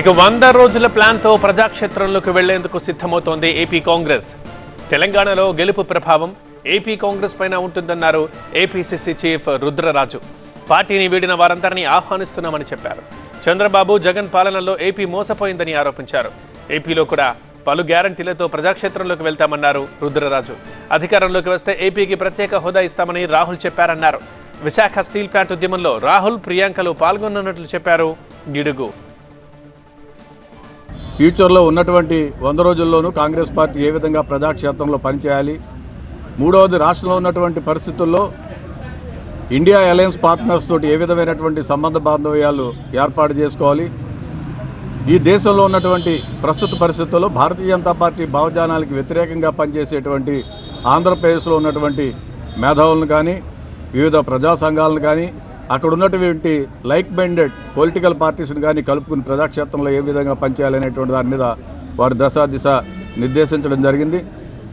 ఇక వంద రోజుల ప్లాన్తో ప్రజాక్షేత్రంలోకి వెళ్ళేందుకు సిద్ధమవుతోంది ఏపీ కాంగ్రెస్. తెలంగాణలో గెలుపు ప్రభావం ఏపీ కాంగ్రెస్ పైన ఉంటుందన్నారు ఏపీసీసీ చీఫ్ రుద్రరాజు. పార్టీని వీడిన వారందరినీ ఆహ్వానిస్తున్నామని చెప్పారు. చంద్రబాబు జగన్ పాలనలో ఏపీ మోసపోయిందని ఆరోపించారు. ఏపీలో కూడా పలు గ్యారంటీలతో ప్రజాక్షేత్రంలోకి వెళ్తామన్నారు రుద్రరాజు. అధికారంలోకి వస్తే ఏపీకి ప్రత్యేక హోదా ఇస్తామని రాహుల్ చెప్పారన్నారు. విశాఖ స్టీల్ ప్లాంట్ ఉద్యమంలో రాహుల్ ప్రియాంకలు పాల్గొన్నట్లు చెప్పారు. గిడుగు ఫ్యూచర్లో ఉన్నటువంటి వంద రోజుల్లోనూ కాంగ్రెస్ పార్టీ ఏ విధంగా ప్రజాక్షేత్రంలో పనిచేయాలి? మూడవది రాష్ట్రంలో ఉన్నటువంటి పరిస్థితుల్లో ఇండియా అలయన్స్ పార్ట్నర్స్ తోటి ఏ విధమైనటువంటి సంబంధ బాంధవ్యాలు ఏర్పాటు చేసుకోవాలి? ఈ దేశంలో ఉన్నటువంటి ప్రస్తుత పరిస్థితుల్లో భారతీయ జనతా పార్టీ భావజానాలకు వ్యతిరేకంగా పనిచేసేటువంటి ఆంధ్రప్రదేశ్లో ఉన్నటువంటి మేధావులను కానీ వివిధ ప్రజా సంఘాలను కానీ అక్కడ ఉన్నటువంటి లైక్ మైండెడ్ పొలిటికల్ పార్టీస్ని కానీ కలుపుకుని ప్రజాక్షేత్రంలో ఏ విధంగా పనిచేయాలనేటువంటి దాని మీద వారి దశ దిశ నిర్దేశించడం జరిగింది.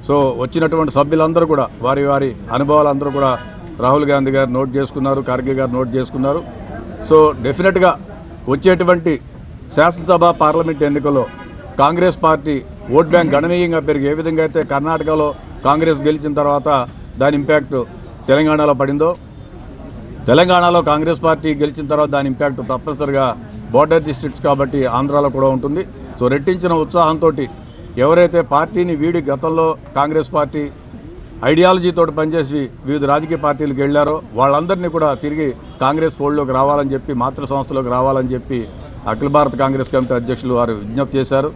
సో వచ్చినటువంటి సభ్యులందరూ కూడా వారి వారి అనుభవాలందరూ కూడా రాహుల్ గాంధీ గారు నోట్ చేసుకున్నారు ఖర్గే గారు నోట్ చేసుకున్నారు. సో డెఫినెట్గా వచ్చేటువంటి శాసనసభ పార్లమెంట్ ఎన్నికల్లో కాంగ్రెస్ పార్టీ ఓట్ బ్యాంక్ గణనీయంగా పెరిగి ఏ విధంగా అయితే కర్ణాటకలో కాంగ్రెస్ గెలిచిన తర్వాత దాని ఇంపాక్ట్ తెలంగాణలో పడిందో తెలంగాణలో కాంగ్రెస్ పార్టీ గెలిచిన తర్వాత దాని ఇంపాక్ట్ తప్పనిసరిగా బోర్డర్ డిస్ట్రిక్ట్స్ కాబట్టి ఆంధ్రాలో కూడా ఉంటుంది. సో రెట్టించిన ఉత్సాహంతో ఎవరైతే పార్టీని వీడి గతంలో కాంగ్రెస్ పార్టీ ఐడియాలజీతో పనిచేసి వివిధ రాజకీయ పార్టీలకు వెళ్ళారో వాళ్ళందరినీ కూడా తిరిగి కాంగ్రెస్ ఫోల్డ్లోకి రావాలని చెప్పి మాతృ సంస్థలోకి రావాలని చెప్పి అఖిల భారత కాంగ్రెస్ కమిటీ అధ్యక్షులు వారు విజ్ఞప్తి చేశారు.